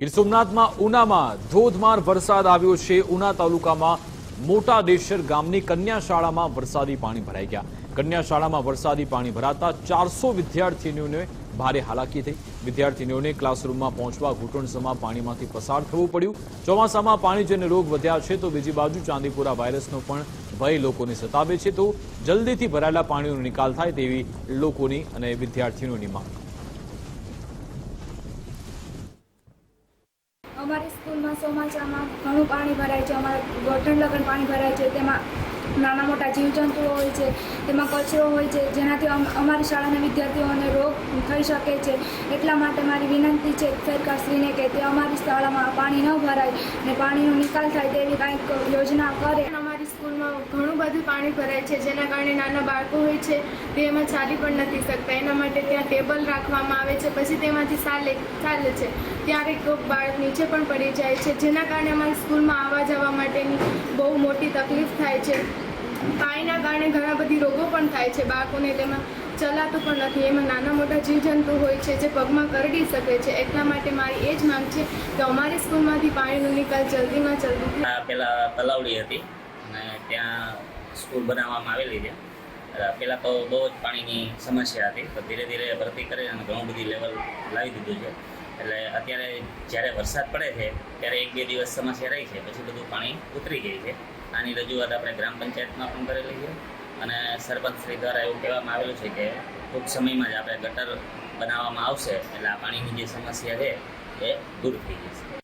ગીર સોમનાથમાં ઉનામાં ધોધમાર વરસાદ આવ્યો છે. ઉના તાલુકામાં મોટા દેશર ગામની કન્યા શાળામાં વરસાદી પાણી ભરાઈ ગયા. કન્યા શાળામાં વરસાદી પાણી ભરાતા ચારસો વિદ્યાર્થીનીઓને ભારે હાલાકી થઈ. વિદ્યાર્થીનીઓને ક્લાસરૂમમાં પહોંચવા ઘૂંટણસમાં પાણીમાંથી પસાર થવું પડ્યું. ચોમાસામાં પાણીજન્ય રોગ વધ્યા છે, તો બીજી બાજુ ચાંદીપુરા વાયરસનો પણ ભય લોકોને સતાવે છે. તો જલ્દીથી ભરાયેલા પાણીનો નિકાલ થાય તેવી લોકોની અને વિદ્યાર્થીઓની માંગ. અમારી સ્કૂલમાં ચોમાસામાં ઘણું પાણી ભરાય છે, અમારા ગોઠણ લગન પાણી ભરાય છે, તેમાં નાના મોટા જીવજંતુઓ હોય છે, તેમાં કચરો હોય છે, જેનાથી અમ- અમારી શાળાના વિદ્યાર્થીઓને રોગ થઈ શકે છે. એટલા માટે મારી વિનંતી છે સરકારશ્રીને કે તે અમારી શાળામાં પાણી ન ભરાય અને પાણીનો નિકાલ થાય તેવી કાંઈક યોજના કરે. સ્કૂલમાં ઘણું બધું પાણી ભરાય છે, જેના કારણે નાના બાળકો હોય છે, તે એમાં ચાલી પણ નથી શકતા. એના માટે ત્યાં ટેબલ રાખવામાં આવે છે, પછી તેમાંથી ચાલે ચાલે છે. ત્યારે કોઈક બાળક નીચે પણ પડી જાય છે, જેના કારણે અમારી સ્કૂલમાં આવવા જવા માટેની બહુ મોટી તકલીફ થાય છે. પાણીના કારણે ઘણા બધી રોગો પણ થાય છે, બાળકોને તેમાં ચલાતું પણ નથી. એમાં નાના મોટા જીવજંતુ હોય છે, જે પગમાં કરડી શકે છે. એટલા માટે મારી એ જ માંગ છે કે અમારી સ્કૂલમાંથી પાણીનો નિકાલ જલ્દીમાં જલ્દી પેલા પહેલાં તલાવડી હતી. અને ત્યાં સ્કૂલ બનાવવામાં આવેલી છે. પહેલાં તો બહુ જ પાણીની સમસ્યા હતી. તો ધીરે ધીરે ભરતી કરી અને ઘણું બધી લેવલ લાવી દીધું છે. એટલે અત્યારે જ્યારે વરસાદ પડે છે, ત્યારે એક બે દિવસ સમસ્યા રહી છે. પછી બધું પાણી ઉતરી જાય છે. આની રજૂઆત આપણે ગ્રામ પંચાયતમાં પણ કરેલી છે. અને સરપંચ શ્રી દ્વારા એવું કહેવામાં આવેલું છે કે ટૂંક સમયમાં જ આપણે ગટર બનાવવામાં આવશે. એટલે આ પાણીની જે સમસ્યા છે, એ દૂર થઈ જશે.